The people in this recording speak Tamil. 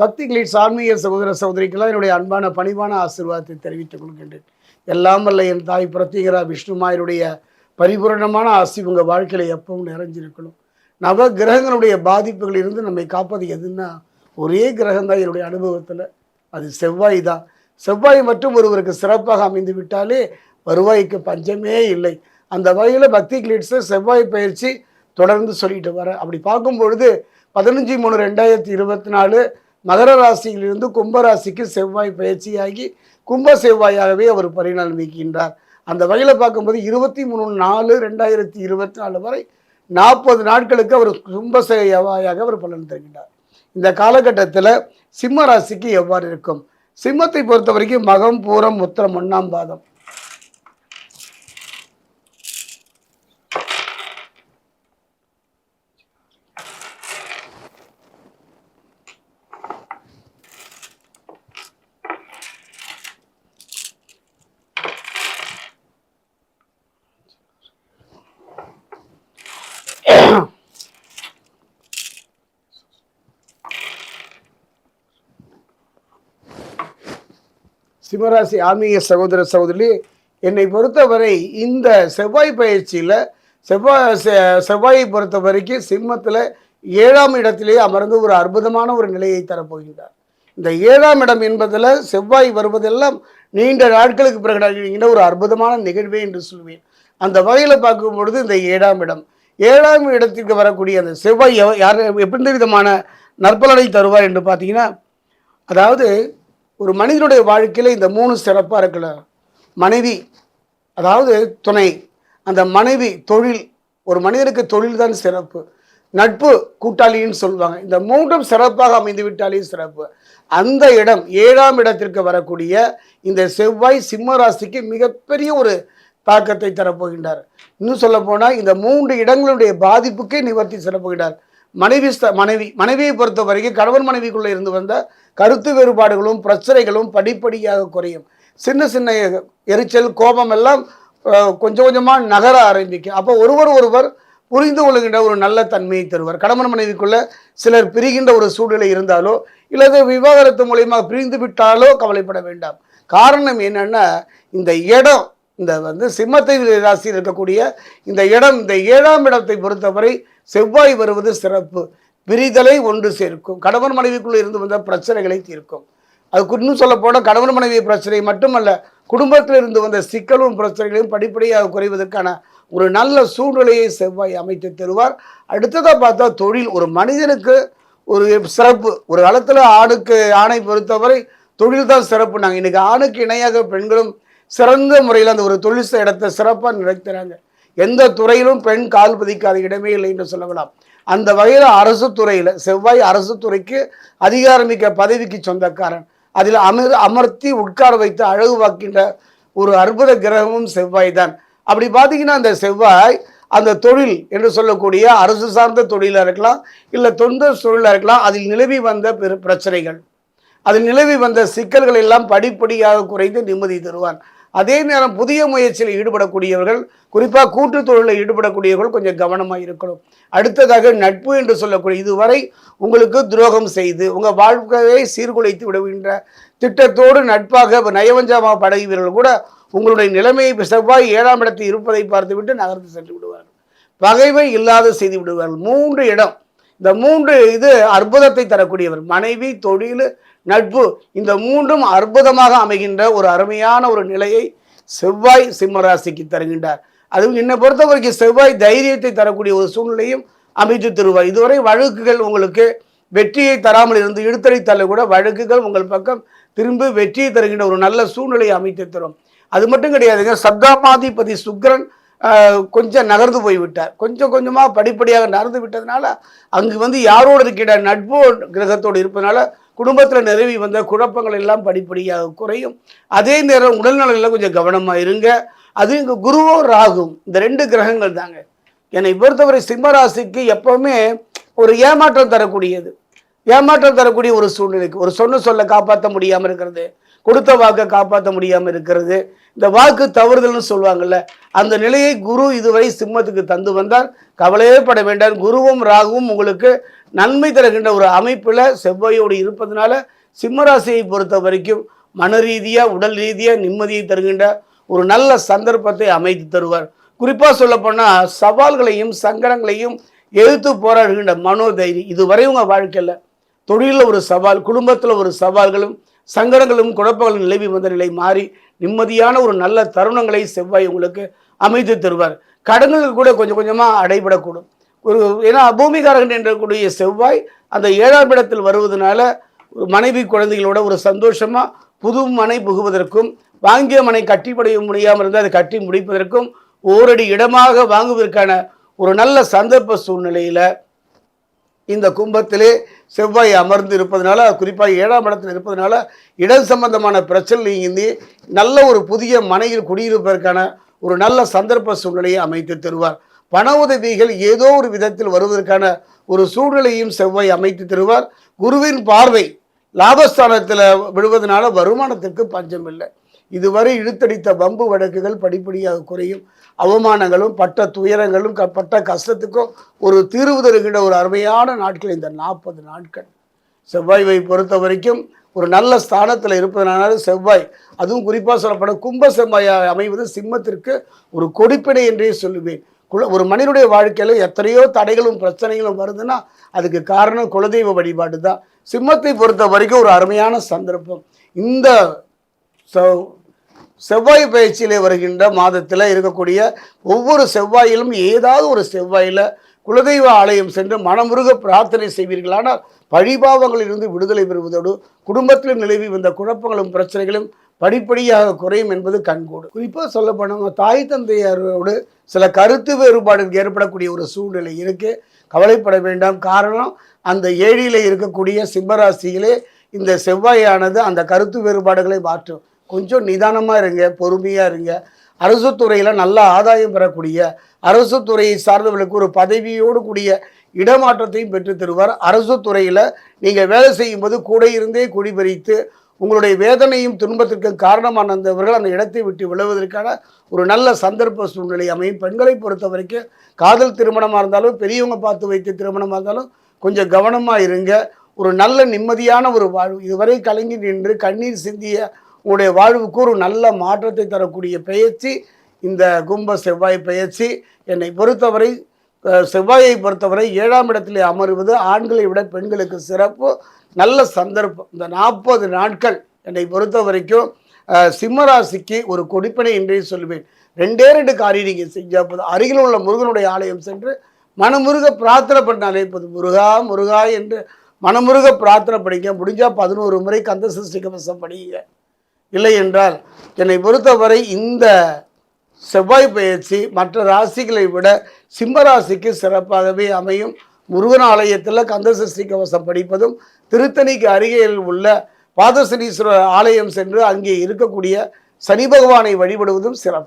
பக்தி கிளீட்ஸ் ஆன்மீக சகோதர சகோதரிக்கெல்லாம் என்னுடைய அன்பான பணிவான ஆசீர்வாதத்தை தெரிவித்துக் கொள்கின்றேன். எல்லாம் வல்ல என் தாய் பிரத்யேகரா விஷ்ணுமாயருடைய பரிபூரணமான ஆசி உங்கள் வாழ்க்கையில் எப்பவும் நிறைஞ்சிருக்கணும். நவ கிரகங்களுடைய பாதிப்புகள் இருந்து நம்மை காப்பது எதுன்னா ஒரே கிரகம் தான் என்னுடைய அனுபவத்தில். அது செவ்வாய் தான். செவ்வாய் மட்டும் ஒருவருக்கு சிறப்பாக அமைந்து விட்டாலே வருவாய்க்கு பஞ்சமே இல்லை. அந்த வகையில் பக்தி கிளீட்ஸை செவ்வாய் பயிற்சி தொடர்ந்து சொல்லிட்டு வரேன் அப்படி பார்க்கும் பொழுது பதினஞ்சு மூணு ரெண்டாயிரத்தி இருபத்தி நாலு மகர ராசியிலிருந்து கும்பராசிக்கு செவ்வாய் பயிற்சியாகி கும்ப செவ்வாயாகவே அவர் பரிணாமிக்கின்றார் அந்த வகையில் பார்க்கும்போது இருபத்தி மூணு நாலு ரெண்டாயிரத்தி இருபத்தி நாலு வரை நாற்பது நாட்களுக்கு அவர் கும்ப செவ்வாயாக அவர் பலன் தருகின்றார். இந்த காலகட்டத்தில் சிம்ம ராசிக்கு எவ்வாறு இருக்கும்? சிம்மத்தை பொறுத்த வரைக்கும் மகம் பூரம் உத்திரம் ஒன்றாம் பாதம். சிம்மராசி ஆன்மீக சகோதர சகோதரி என்னை பொறுத்தவரை இந்த செவ்வாய் பயிற்சியில் செவ்வாய் செ- செவ்வாயை பொறுத்த வரைக்கும் சிம்மத்தில் ஏழாம் இடத்திலே அமர்ந்து ஒரு அற்புதமான ஒரு நிலையை தரப்போகின்றார். இந்த ஏழாம் இடம் என்பதில் செவ்வாய் வருவதெல்லாம் நீண்ட நாட்களுக்கு பிறகு நடக்கின்ற ஒரு அற்புதமான நிகழ்வே என்று சொல்வேன். அந்த வகையில் பார்க்கும் பொழுது இந்த ஏழாம் இடம். ஏழாம் இடத்திற்கு வரக்கூடிய அந்த செவ்வாய் யார் எப்படி விதமான நற்பலனை தருவார் என்று பார்த்தீங்கன்னா அதாவது ஒரு மனிதனுடைய வாழ்க்கையில் இந்த மூணு சிறப்பாக இருக்குல்ல? மனைவி அதாவது துணை. அந்த மனைவி தொழில் ஒரு மனிதனுக்கு தொழில் தான் சிறப்பு. நட்பு கூட்டாளின்னு சொல்லுவாங்க. இந்த மூன்றும் சிறப்பாக அமைந்து விட்டாலே சிறப்பு. அந்த இடம் ஏழாம் இடத்திற்கு வரக்கூடிய இந்த செவ்வாய் சிம்ம ராசிக்கு மிகப்பெரிய ஒரு தாக்கத்தை தரப்போகின்றார். இன்னும் சொல்ல போனால் இந்த மூன்று இடங்களுடைய பாதிப்புக்கே நிவர்த்தி சிறப்புகின்றார். மனைவி மனைவி மனைவியை பொறுத்த வரைக்கும் கணவன் மனைவிக்குள்ளே இருந்து வந்த கருத்து வேறுபாடுகளும் பிரச்சனைகளும் படிப்படியாக குறையும். சின்ன சின்ன எரிச்சல் கோபம் எல்லாம் கொஞ்சம் கொஞ்சமாக நகர ஆரம்பிக்கும். அப்போ ஒருவர் ஒருவர் புரிந்து கொள்கின்ற ஒரு நல்ல தன்மையை தருவார். கணவன் மனைவிக்குள்ள சிலர் பிரிகின்ற ஒரு சூழ்நிலை இருந்தாலோ இல்லது விவாகரத்து மூலியமாக பிரிந்து விட்டாலோ கவலைப்பட வேண்டாம். காரணம் என்னென்னா இந்த இடம் இந்த வந்து சிம்மத்தை ராசியில் இருக்கக்கூடிய இந்த இடம் இந்த ஏழாம் இடத்தை பொறுத்தவரை செவ்வாய் வருவது சிறப்பு. பிரிதலை ஒன்று சேர்க்கும். கணவன் மனைவிக்குள்ளே இருந்து வந்த பிரச்சனைகளை தீர்க்கும். அதுக்கு இன்னும் சொல்ல போனால் கணவன் மனைவி பிரச்சனை மட்டுமல்ல குடும்பத்தில் இருந்து வந்த சிக்கலும் பிரச்சனைகளையும் படிப்படியாக குறைவதற்கான ஒரு நல்ல சூழ்நிலையை செவ்வாய் அமைத்து தருவார். அடுத்ததாக பார்த்தா தொழில். ஒரு மனிதனுக்கு ஒரு சிறப்பு. ஒரு காலத்தில் ஆணுக்கு ஆணை பொறுத்தவரை தொழில் தான் சிறப்பு. நாங்கள் இன்றைக்கி ஆணுக்கு இணையாக பெண்களும் சிறந்த முறையில் அந்த ஒரு தொழில் இடத்தை சிறப்பாக நடத்துகிறாங்க எந்த துறையிலும் பெண் கால் பதிக்காத இடமே இல்லை என்று சொல்லலாம். அந்த வகையில் அரசு துறையில் செவ்வாய் அரசு துறைக்கு அதிகாரமிக்க பதவிக்கு சொந்தக்காரன். அதில் அமர் அமர்த்தி உட்கார வைத்து அழகு வாக்கின்ற ஒரு அற்புத கிரகமும் செவ்வாய் தான். அப்படி பார்த்தீங்கன்னா அந்த செவ்வாய் அந்த தொழில் என்று சொல்லக்கூடிய அரசு சார்ந்த தொழிலாக இருக்கலாம் இல்லை தொந்த தொழிலாக இருக்கலாம் அதில் நிலவி வந்த பெரு பிரச்சனைகள். அதில் நிலவி வந்த சிக்கல்கள் எல்லாம் படிப்படியாக குறைந்து நிம்மதி தருவான். அதே நேரம் புதிய முயற்சியில் ஈடுபடக்கூடியவர்கள் குறிப்பாக கூட்டு தொழிலில் ஈடுபடக்கூடியவர்கள் கொஞ்சம் கவனமாக இருக்கணும். அடுத்ததாக நட்பு என்று சொல்லக்கூடிய இதுவரை உங்களுக்கு துரோகம் செய்து உங்கள் வாழ்க்கையை சீர்குலைத்து விடுகின்ற திட்டத்தோடு நட்பாக நயவஞ்சமாக பழகுவீர்கள் கூட உங்களுடைய நிலைமையை செவ்வாய் ஏழாம் இடத்தில் இருப்பதை பார்த்துவிட்டு நகர்ந்து சென்று விடுவார்கள். பகைவை இல்லாத செய்து விடுவார்கள். மூன்று இடம். இந்த மூன்று இது அற்புதத்தை தரக்கூடியவர். மனைவி தொழில் நட்பு. இந்த மூன்றும் அற்புதமாக அமைகின்ற ஒரு அருமையான ஒரு நிலையை செவ்வாய் சிம்மராசிக்கு தருகின்றார். அதுவும் என்னை பொறுத்த வரைக்கும் செவ்வாய் தைரியத்தை தரக்கூடிய ஒரு சூழ்நிலையும் அமைத்து தருவார். இதுவரை வழக்குகள் உங்களுக்கு வெற்றியை தராமல் இருந்து இழுத்தடி தள்ள கூட வழக்குகள் உங்கள் பக்கம் திரும்ப வெற்றியை தருகின்ற ஒரு நல்ல சூழ்நிலையை அமைத்து தரும். அது மட்டும் கிடையாதுங்க சப்தாமாதிபதி சுக்கிரன் கொஞ்சம் நகர்ந்து போய்விட்டார். கொஞ்சம் கொஞ்சமாக படிப்படியாக நகர்ந்து விட்டதுனால அங்கு வந்து யாரோடு இருக்கிற நட்பு கிரகத்தோடு இருப்பதனால குடும்பத்தில் நிறுவி வந்த குழப்பங்கள் எல்லாம் படிப்படியாக குறையும். அதே நேரம் உடல்நலங்களில் கொஞ்சம் கவனமாக இருங்க. அது இங்கே குருவோ ராகும். இந்த ரெண்டு கிரகங்கள் தாங்க. என்னை பொறுத்தவரை சிம்மராசிக்கு எப்பவுமே ஒரு ஏமாற்றம் தரக்கூடியது. ஏமாற்றம் தரக்கூடிய ஒரு சூழ்நிலைக்கு ஒரு சொன்ன சொல்ல காப்பாற்ற முடியாமல் இருக்கிறது. கொடுத்த வாக்கை காப்பாற்ற முடியாமல் இருக்கிறது. இந்த வாக்கு தவறுதல்னு சொல்லுவாங்கல்ல அந்த நிலையை குரு இதுவரை சிம்மத்துக்கு தந்து வந்தால் கவலையே பட வேண்டாம். குருவும் ராகுவும் உங்களுக்கு நன்மை தருகின்ற ஒரு அமைப்பில் செவ்வாயோடு இருப்பதனால சிம்மராசியை பொறுத்த வரைக்கும் மன ரீதியாக உடல் ரீதியாக நிம்மதியை தருகின்ற ஒரு நல்ல சந்தர்ப்பத்தை அமைத்து தருவார். குறிப்பாக சொல்லப்போனால் சவால்களையும் சங்கடங்களையும் எதிர்த்து போராடுகின்ற மனோதைரியம் இதுவரை உங்கள் வாழ்க்கையில் தொழிலில் ஒரு சவால் குடும்பத்தில் ஒரு சவால்களும் சங்கடங்களும் குழப்பங்களும் நிலவி வந்த நிலை மாறி நிம்மதியான ஒரு நல்ல தருணங்களை செவ்வாய் உங்களுக்கு அமைத்து தருவார். கடன்கள் கூட கொஞ்சம் கொஞ்சமாக அடைபடக்கூடும். ஒரு ஏன்னா பூமிகாரகன் என்றக்கூடிய செவ்வாய் அந்த ஏழாம் இடத்தில் வருவதனால ஒரு மனைவி குழந்தைகளோட ஒரு சந்தோஷமாக புது மனை புகுவதற்கும் வாங்கிய மனை கட்டிப்படைய முடியாமல் இருந்தால் அதை கட்டி முடிப்பதற்கும் ஓரடி இடமாக வாங்குவதற்கான ஒரு நல்ல சந்தர்ப்ப சூழ்நிலையில் இந்த கும்பத்திலே செவ்வாய் அமர்ந்து இருப்பதனால குறிப்பாக ஏழாம் இடத்தில் இருப்பதனால இடம் சம்பந்தமான பிரச்சனை நல்ல ஒரு புதிய மனையில் குடியிருப்பதற்கான ஒரு நல்ல சந்தர்ப்ப சூழ்நிலையை அமைத்து தருவார். பண உதவிகள் ஏதோ ஒரு விதத்தில் வருவதற்கான ஒரு சூழ்நிலையும் செவ்வாய் அமைத்து தருவார். குருவின் பார்வை லாபஸ்தானத்தில் விடுவதனால வருமானத்திற்கு பஞ்சம் இல்லை. இதுவரை இழுத்தடித்த வம்பு வழக்குகள் படிப்படியாக குறையும். அவமானங்களும் பட்ட துயரங்களும் க- பட்ட கஷ்டத்துக்கும் ஒரு தீர்வு தருகின்ற ஒரு அருமையான நாட்கள் இந்த நாற்பது நாட்கள். செவ்வாய்வை பொறுத்த வரைக்கும் ஒரு நல்ல ஸ்தானத்தில் இருப்பதனால செவ்வாய் அதுவும் குறிப்பாக சொல்லப்படும் கும்ப செவ்வாயாக அமைவது சிம்மத்திற்கு ஒரு கொடிப்பினை என்றே சொல்லுவேன். குல ஒரு மனிதனுடைய வாழ்க்கையில் எத்தனையோ தடைகளும் பிரச்சனைகளும் வருதுன்னா அதுக்கு காரணம் குலதெய்வ வழிபாடு தான் சிம்மத்தை பொறுத்த வரைக்கும் ஒரு அருமையான சந்தர்ப்பம். இந்த செவ்வாய் பயிற்சியிலே வருகின்ற மாதத்தில் இருக்கக்கூடிய ஒவ்வொரு செவ்வாயிலும் ஏதாவது ஒரு செவ்வாயில் குலதெய்வ ஆலயம் சென்று மனமுருக பிரார்த்தனை செய்வீர்களானால் பழிபாவங்களிலிருந்து விடுதலை பெறுவதோடு குடும்பத்திலும் நிலவி வந்த குழப்பங்களும் பிரச்சனைகளும் படிப்படியாக குறையும் என்பது கண்கூடு குறிப்பாக சொல்ல போனவங்க தாய் தந்தையாரோடு சில கருத்து வேறுபாடுகள் ஏற்படக்கூடிய ஒரு சூழ்நிலை இருக்கு. கவலைப்பட வேண்டாம். காரணம் அந்த ஏழியில் இருக்கக்கூடிய சிம்மராசியிலே இந்த செவ்வாயானது அந்த கருத்து வேறுபாடுகளை மாற்றும். கொஞ்சம் நிதானமாக இருங்க பொறுமையாக இருங்க. அரசு துறையில் நல்ல ஆதாயம் பெறக்கூடிய அரசு துறையை சார்ந்தவர்களுக்கு ஒரு பதவியோடு கூடிய இடமாற்றத்தையும் பெற்று தருவார். அரசு துறையில் நீங்கள் வேலை செய்யும்போது கூட இருந்தே குடிபறித்து உங்களுடைய வேதனையும் துன்பத்திற்கும் காரணமானவர்கள் அந்த இடத்தை விட்டு விழுவதற்கான ஒரு நல்ல சந்தர்ப்ப சூழ்நிலை அமையும். பெண்களை பொறுத்த வரைக்கும் காதல் திருமணமாக இருந்தாலும் பெரியவங்க பார்த்து வைத்த திருமணமாக இருந்தாலும் கொஞ்சம் கவனமாக இருங்க. ஒரு நல்ல நிம்மதியான ஒரு வாழ்வு. இதுவரை கலங்கி நின்று கண்ணீர் சிந்திய உங்களுடைய வாழ்வுக்கு ஒரு நல்ல மாற்றத்தை தரக்கூடிய பயிற்சி இந்த கும்ப செவ்வாய் பயிற்சி என்னை பொறுத்தவரை செவ்வாயை பொறுத்தவரை ஏழாம் இடத்திலே அமருவது ஆண்களை விட பெண்களுக்கு சிறப்பு நல்ல சந்தர்ப்பம். இந்த நாற்பது நாட்கள் என்னை பொறுத்த வரைக்கும் சிம்மராசிக்கு ஒரு கொடுப்பினை என்றே சொல்லுவேன் ரெண்டே ரெண்டு காரியம் நீங்கள் செஞ்சால் போதும். அருகில் உள்ள முருகனுடைய ஆலயம் சென்று மனமுருக பிரார்த்தனை பண்ணாலே போதும். முருகா முருகா என்று மனமுருக பிரார்த்தனை படிங்க முடிஞ்சால் பதினோரு முறை கந்த சிருஷ்டி கவசம் படிங்க இல்லை என்றால் என்னை பொறுத்தவரை இந்த செவ்வாய் பயிற்சி மற்ற ராசிகளை விட சிம்ம ராசிக்கு சிறப்பாகவே அமையும். முருகன் ஆலயத்தில் கந்தசஷ்டி கவசம் படிப்பதும் திருத்தணிக்கு அருகில் உள்ள பாதசனீஸ்வரர் ஆலயம் சென்று அங்கே இருக்கக்கூடிய சனி பகவானை வழிபடுவதும் சிறப்பு.